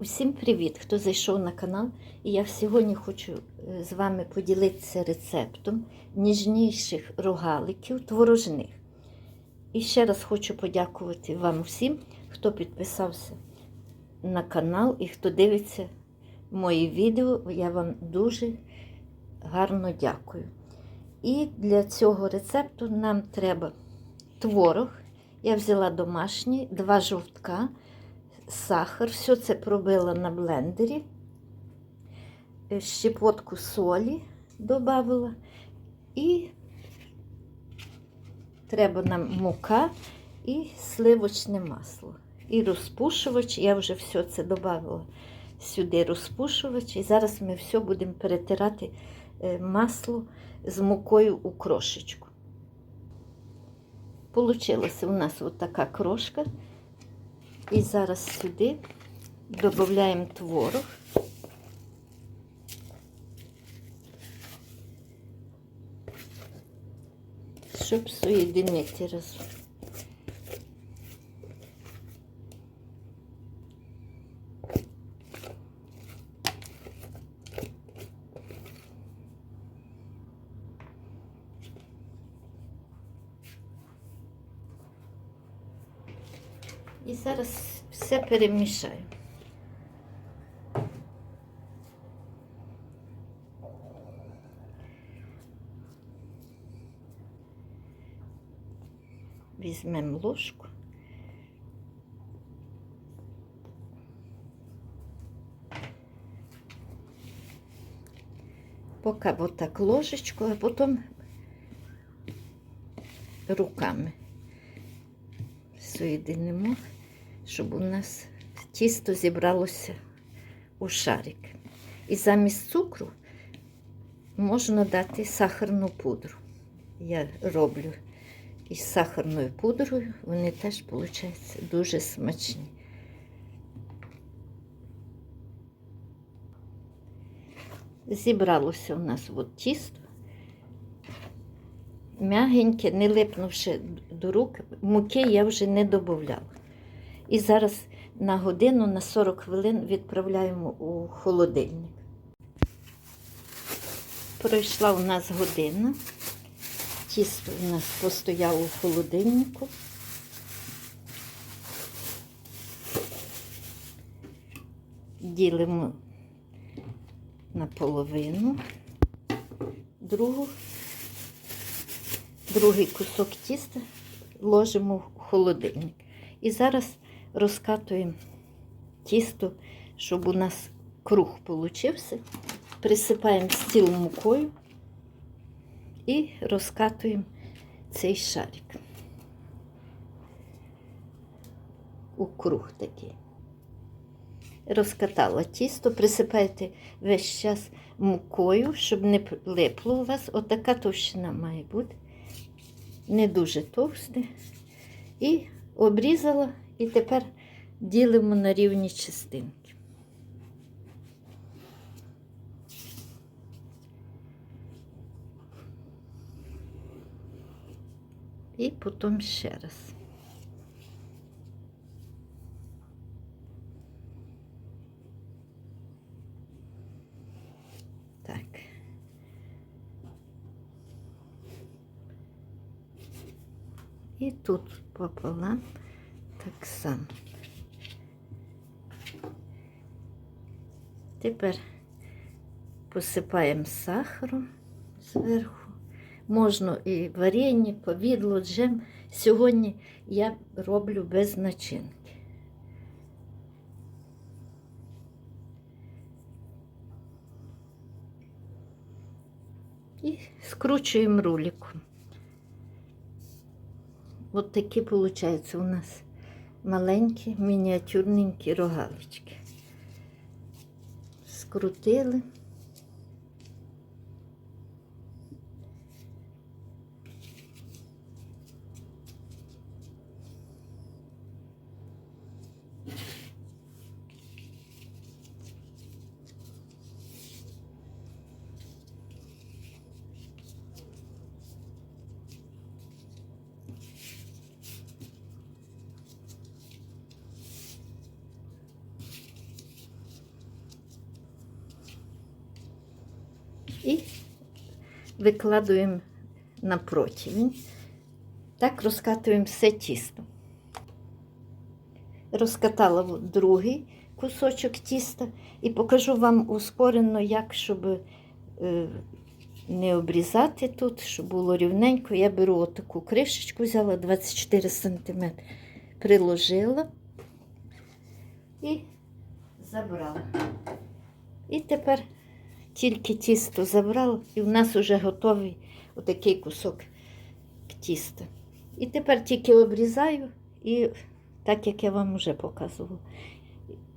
Усім привіт, хто зайшов на канал. І я сьогодні хочу е, з вами поділитися рецептом ніжніших рогаликів творожних. І ще раз хочу подякувати вам всім, хто підписався на канал і хто дивиться мої відео. Я вам дуже гарно дякую. І для цього рецепту нам треба творог. Я взяла домашній, два жовтка сахар, все це пробила на блендері, Е, щепотку солі додавила і треба нам мука і сливочне масло. І розпушувач, я вже все це додавила сюди розпушувач, і зараз ми все будемо перетирати е, масло з мукою у крошечку. Получилася у нас от така крошка. І зараз сюди додаємо творог. Щоб соєдинити разом. І зараз все перемішаю. Візьмемо ложку. Поки отак ложечку, а потім руками соєдинимо, щоб у нас тісто зібралося у шарик. І замість цукру можна дати сахарну пудру. Я роблю із сахарною пудрою, вони теж, виходить, дуже смачні. Зібралося у нас от тісто. Мягеньке, не липнувши до рук, муки я вже не додавала. І зараз на годину, на 40 хвилин відправляємо у холодильник. Пройшла у нас година. Тісто у нас постояло у холодильнику. Ділимо на половину, другу, другий кусок тіста ложимо в холодильник. І зараз розкатуємо тісто, щоб у нас круг получився. Присипаємо стіл мукою і розкатуємо цей шарик. У круг такий. Розкатала тісто, присипайте весь час мукою, щоб не липло у вас. Отака товщина має бути. Не дуже товсте. І обрізала, і тепер ділимо на рівні частинки. І потім ще раз. І тут пополам так само. Тепер посипаємо сахаром зверху. Можна і варення, повідло, джем. Сьогодні я роблю без начинки. І скручуємо руликом. От такі, виходить, у нас маленькі, мініатюрненькі рогалички. Скрутили. І викладуємо на противень. Так розкатуємо все тісто. Розкатала другий кусочок тіста і покажу вам ускорено, як, щоб е, не обрізати тут, щоб було рівненько. Я беру отаку кришечку, взяла 24 см, приложила і забрала. І тепер тільки тісто забрала, і в нас вже готовий отакий кусок тіста. І тепер тільки обрізаю, і так як я вам вже показувала.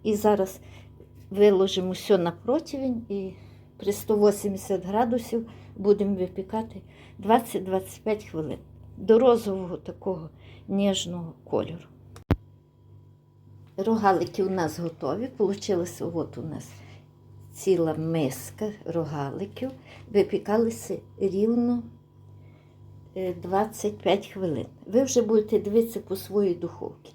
І зараз виложимо все на противень і при 180 градусів будемо випікати 20-25 хвилин до розового такого ніжного кольору. Рогалики у нас готові. Получилося от у нас ціла миска рогаликів. Випікалися рівно е, 25 хвилин. Ви вже будете дивитися по своїй духовці.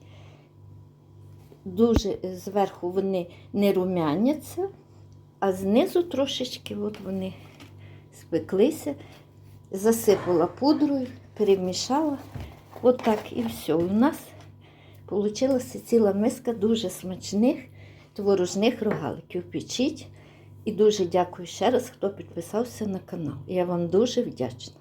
Дуже е, зверху вони не румяняться, а знизу трошечки от вони спеклися, засипала пудрою, перемішала. Отак і все. У нас вийшла ціла миска дуже смачних творожних рогаликів. Печіть. І дуже дякую ще раз, хто підписався на канал. Я вам дуже вдячна.